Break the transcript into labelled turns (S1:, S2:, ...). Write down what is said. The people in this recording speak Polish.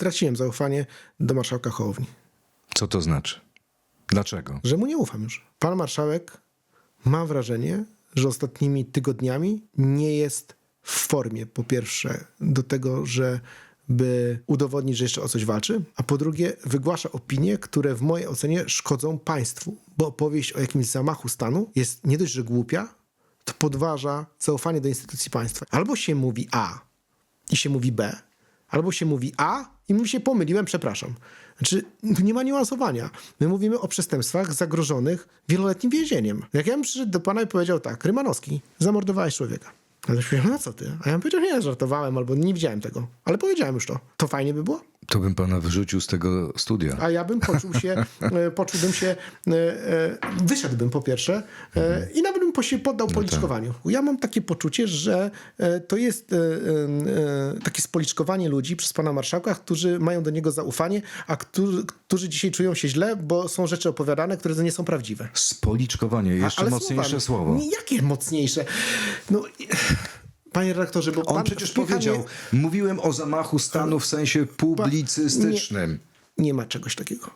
S1: straciłem zaufanie do marszałka Hołowni.
S2: Co to znaczy? Dlaczego?
S1: Że mu nie ufam już. Pan marszałek ma wrażenie, że ostatnimi tygodniami nie jest w formie, po pierwsze, do tego, że by udowodnić, że jeszcze o coś walczy, a po drugie, wygłasza opinie, które w mojej ocenie szkodzą państwu, bo opowieść o jakimś zamachu stanu jest nie dość, że głupia, to podważa zaufanie do instytucji państwa. Albo się mówi A i się mówi B, albo się mówi A i mi się pomyliłem, przepraszam. Znaczy, nie ma niuansowania. My mówimy o przestępstwach zagrożonych wieloletnim więzieniem. Jak ja bym przyszedł do pana i powiedział tak, Rymanowski, zamordowałeś człowieka. A ktoś powiedział, no co ty? A ja bym powiedział, nie, żartowałem, albo nie widziałem tego. Ale powiedziałem już to. To fajnie by było?
S2: To bym pana wyrzucił z tego studia.
S1: A ja bym poczuł się, e, poczułbym się, e, e, wyszedłbym po pierwsze i nawet bym poddał policzkowaniu. Ja mam takie poczucie, że e, to jest e, e, takie spoliczkowanie ludzi przez pana marszałka, którzy mają do niego zaufanie, a którzy, którzy dzisiaj czują się źle, bo są rzeczy opowiadane, które nie są prawdziwe.
S2: Spoliczkowanie, jeszcze
S1: Ale
S2: mocniejsze słowo.
S1: Nie, jakie mocniejsze? No, panie redaktorze, bo
S2: On
S1: pan
S2: przecież powiedział,
S1: mnie-
S2: mówiłem o zamachu stanu w sensie publicystycznym.
S1: nie ma czegoś takiego.